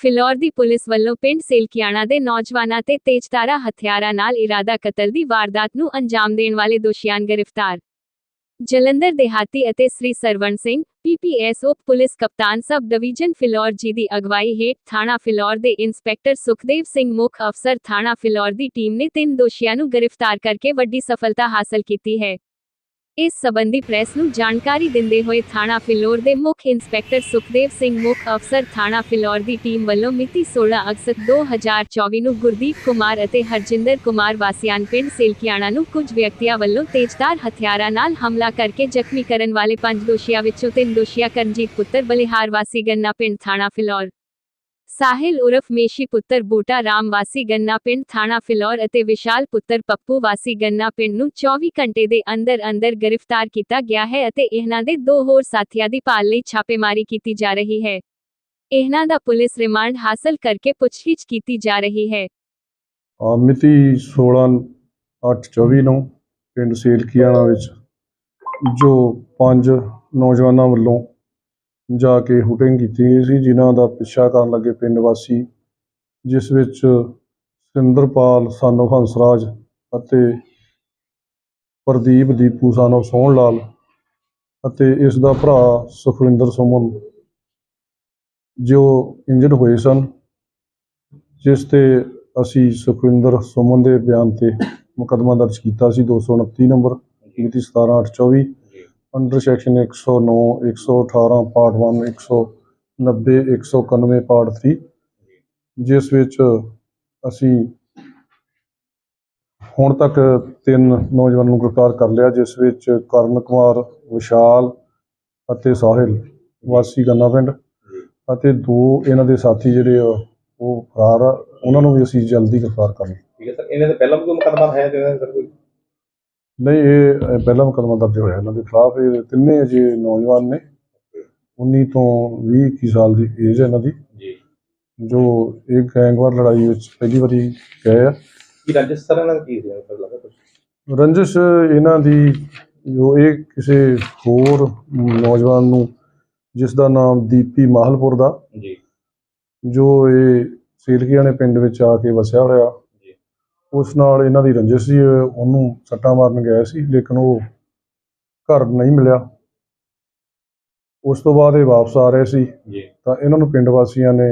ਫਿਲੌਰ ਦੀ police ਵੱਲੋਂ ਪਿੰਡ ਸੇਲਕਿਆਣਾ ਦੇ ਨੌਜਵਾਨਾਂ ਤੇ ਤੇਜ਼ਧਾਰਾ ਹਥਿਆਰਾਂ ਨਾਲ ਇਰਾਦਾ ਕਤਲ ਦੀ ਵਾਰਦਾਤ ਨੂੰ ਅੰਜਾਮ ਦੇਣ ਵਾਲੇ ਦੋਸ਼ੀਆਂ ਗ੍ਰਿਫਤਾਰ। ਜਲੰਧਰ ਦੇਹਾਤੀ ਅਤੇ ਸ੍ਰੀ ਸਰਵਣ ਸਿੰਘ, ਪੀਪੀਐਸ ਉਪ ਪੁਲਿਸ ਕਪਤਾਨ ਸਬ ਡਿਵੀਜ਼ਨ ਫਿਲੌਰ ਜੀ ਦੀ ਅਗਵਾਈ ਹੇਠ ਥਾਣਾ ਫਿਲੌਰ ਦੇ ਇੰਸਪੈਕਟਰ ਸੁਖਦੇਵ ਸਿੰਘ ਮੁੱਖ ਅਫਸਰ ਥਾਣਾ ਫਿਲੌਰ ਦੀ ਟੀਮ ਨੇ ਤਿੰਨ ਦੋਸ਼ੀਆਂ ਨੂੰ ਗ੍ਰਿਫਤਾਰ ਕਰਕੇ ਵੱਡੀ ਸਫਲਤਾ ਹਾਸਲ ਕੀਤੀ ਹੈ। ਇਸ ਸਬੰਧੀ ਪ੍ਰੈਸ ਨੂੰ ਜਾਣਕਾਰੀ ਦਿੰਦੇ ਹੋਏ ਥਾਣਾ ਫਿਲੌਰ ਦੇ ਮੁੱਖ ਇੰਸਪੈਕਟਰ ਸੁਖਦੇਵ ਸਿੰਘ, ਮੁੱਖ ਅਫਸਰ ਥਾਣਾ ਫਿਲੌਰ ਦੀ ਟੀਮ ਵੱਲੋਂ ਮਿਤੀ 16 ਅਗਸਤ 2024 ਨੂੰ ਗੁਰਦੀਪ ਕੁਮਾਰ ਅਤੇ ਹਰਜਿੰਦਰ ਕੁਮਾਰ ਵਾਸੀਆਂ ਪਿੰਡ ਸੇਲਕਿਆਣਾ ਨੂੰ ਕੁਝ ਵਿਅਕਤੀਆਂ ਵੱਲੋਂ ਤੇਜ਼ਧਾਰ ਹਥਿਆਰਾਂ ਨਾਲ ਹਮਲਾ ਕਰਕੇ ਜ਼ਖਮੀ ਕਰਨ ਵਾਲੇ ਪੰਜ ਦੋਸ਼ੀਆਂ ਵਿੱਚੋਂ ਤਿੰਨ ਦੋਸ਼ੀਆਂ ਕਰਨਜੀਤ ਪੁੱਤਰ ਬਲਿਹਾਰ ਵਾਸੀ ਗੰਨਾ ਪਿੰਡ ਥਾਣਾ ਫਿਲੌਰ ਸਾਹਿਲ ਉਰਫ ਮੇਸ਼ੀ ਪੁੱਤਰ ਬੂਟਾ ਰਾਮ ਵਾਸੀ ਗੰਨਾ ਪਿੰਡ ਥਾਣਾ ਫਿਲੌਰ ਅਤੇ ਵਿਸ਼ਾਲ ਪੁੱਤਰ ਪੱਪੂ ਵਾਸੀ ਗੰਨਾ ਪਿੰਡ ਨੂੰ 24 ਘੰਟੇ ਦੇ ਅੰਦਰ ਅੰਦਰ ਗ੍ਰਿਫਤਾਰ ਕੀਤਾ ਗਿਆ ਹੈ ਅਤੇ ਇਹਨਾਂ ਦੇ ਦੋ ਹੋਰ ਸਾਥੀਆਂ ਦੀ ਭਾਲ ਲਈ ਛਾਪੇਮਾਰੀ ਕੀਤੀ ਜਾ ਰਹੀ ਹੈ। ਇਹਨਾਂ ਦਾ ਪੁਲਿਸ ਰਿਮਾਂਡ ਹਾਸਲ ਕਰਕੇ ਪੁੱਛਗਿੱਛ ਕੀਤੀ ਜਾ ਰਹੀ ਹੈ। ਆ ਮਿਤੀ 16 ਅੱਠ 24 ਨੂੰ ਪਿੰਡ ਸੇਲਕੀਆਣਾ ਵਿੱਚ ਜੋ ਪੰਜ ਨੌਜਵਾਨਾਂ ਵੱਲੋਂ ਜਾ ਕੇ ਹੁਟਿੰਗ ਕੀਤੀ ਗਈ ਸੀ, ਜਿਨ੍ਹਾਂ ਦਾ ਪਿੱਛਾ ਕਰਨ ਲੱਗੇ ਪਿੰਡ ਵਾਸੀ, ਜਿਸ ਵਿੱਚ ਸਿੰਦਰਪਾਲ ਸਾਨੋ ਹੰਸਰਾਜ ਅਤੇ ਪ੍ਰਦੀਪ ਦੀਪੂ ਸਾਨੋ ਸੋਹਣ ਲਾਲ ਅਤੇ ਇਸ ਦਾ ਭਰਾ ਸੁਖਵਿੰਦਰ ਸੁਮਨ, ਜੋ ਇੰਜਰਡ ਹੋਏ ਸਨ, ਜਿਸ ਤੇ ਅਸੀਂ ਸੁਖਵਿੰਦਰ ਸੁਮਨ ਦੇ ਬਿਆਨ ਤੇ ਮੁਕੱਦਮਾ ਦਰਜ ਕੀਤਾ ਸੀ 229 ਨੰਬਰ, ਮਿਤੀ 17824 ਅੰਡਰ ਸੈਕਸ਼ਨ 109 118 ਪਾਰਟ 1 190 191 ਪਾਰਟ 3 ਜਿਸ ਵਿੱਚ ਅਸੀਂ ਹੁਣ ਤੱਕ ਤਿੰਨ ਨੌਜਵਾਨਾਂ ਨੂੰ ਗ੍ਰਿਫਤਾਰ ਕਰ ਲਿਆ, ਜਿਸ ਵਿੱਚ ਕਰਨ ਕੁਮਾਰ, ਵਿਸ਼ਾਲ ਅਤੇ ਸਾਹਿਲ, ਵਾਸੀ ਗੰਨਾ ਪਿੰਡ ਅਤੇ ਦੋ ਇਹਨਾਂ ਦੇ ਸਾਥੀ ਜਿਹੜੇ ਆ, ਉਹ ਫਰਾਰ ਆ। ਉਹਨਾਂ ਨੂੰ ਵੀ ਅਸੀਂ ਜਲਦੀ ਗ੍ਰਿਫਤਾਰ ਕਰ ਠੀਕ ਹੈ ਸਰ, ਇਹਨਾਂ ਦੇ ਪਹਿਲਾਂ ਵੀ ਕੋਈ ਮੁਕੱਦਮਾ ਹੈ ਜਿਹੜਾ ਸਰ ਕੋਈ ਨਹੀਂ ਇਹ ਪਹਿਲਾ ਮੁਕੱਦਮਾ ਦਰਜ ਹੋਇਆ ਇਹਨਾਂ ਦੇ ਖਿਲਾਫ। ਇਹ ਤਿੰਨੇ ਅਜੇ ਨੌਜਵਾਨ ਨੇ। 19 ਤੋਂ 20 21 ਸਾਲ ਦੀ ਏਜ ਹੈ ਇਹਨਾਂ ਦੀ। ਜੀ। ਜੋ ਇਹ ਗੈਂਗਵਾਰ ਲੜਾਈ ਵਿੱਚ ਪਹਿਲੀ ਵਾਰੀ ਗਏ ਆ। ਕੀ ਰੰਜਿਸ਼ ਦਾ ਕੀ ਸੀ ਸਰ ਲੱਗਾ ਕੁਛ। ਰੰਜਿਸ਼ ਇਹਨਾਂ ਦੀ ਜੋ ਇਹ ਕਿਸੇ ਹੋਰ ਨੌਜਵਾਨ ਨੂੰ ਜਿਸ ਦਾ ਨਾਮ ਦੀਪੀ ਮਾਹਲਪੁਰ ਦਾ ਜੀ। ਜੋ ਇਹ ਸੇਲਕੀਆਣੇ ਪਿੰਡ ਵਿੱਚ ਆ ਕੇ ਵਸਿਆ ਹੋਇਆ। ਉਸ ਨਾਲ ਇਹਨਾਂ ਦੀ ਰੰਜਿਸ਼ ਸੀ ਉਹਨੂੰ ਸੱਟਾਂ ਮਾਰਨ ਗਿਆ ਸੀ ਲੇਕਿਨ ਉਹ ਘਰ ਨਹੀਂ ਮਿਲਿਆ। ਉਸ ਤੋਂ ਬਾਅਦ ਇਹ ਵਾਪਸ ਆ ਰਹੇ ਸੀ। ਤਾਂ ਇਹਨਾਂ ਨੂੰ ਪਿੰਡ ਵਾਸੀਆਂ ਨੇ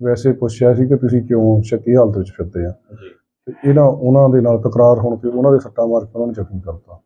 ਵੈਸੇ ਪੁੱਛਿਆ ਸੀ ਕਿ ਤੁਸੀਂ ਕਿਉਂ ਸ਼ੱਕੀ ਹਾਲਤ ਵਿੱਚ ਫਿਰਦੇ ਆ? ਤੇ ਇਹਨਾਂ ਉਹਨਾਂ ਦੇ ਨਾਲ ਤਕਰਾਰ ਹੋਣ ਤੇ ਉਹਨਾਂ ਦੇ ਸੱਟਾਂ ਮਾਰ ਕੇ ਉਹਨਾਂ ਨੂੰ ਜ਼ਖਮੀ ਕਰਤਾ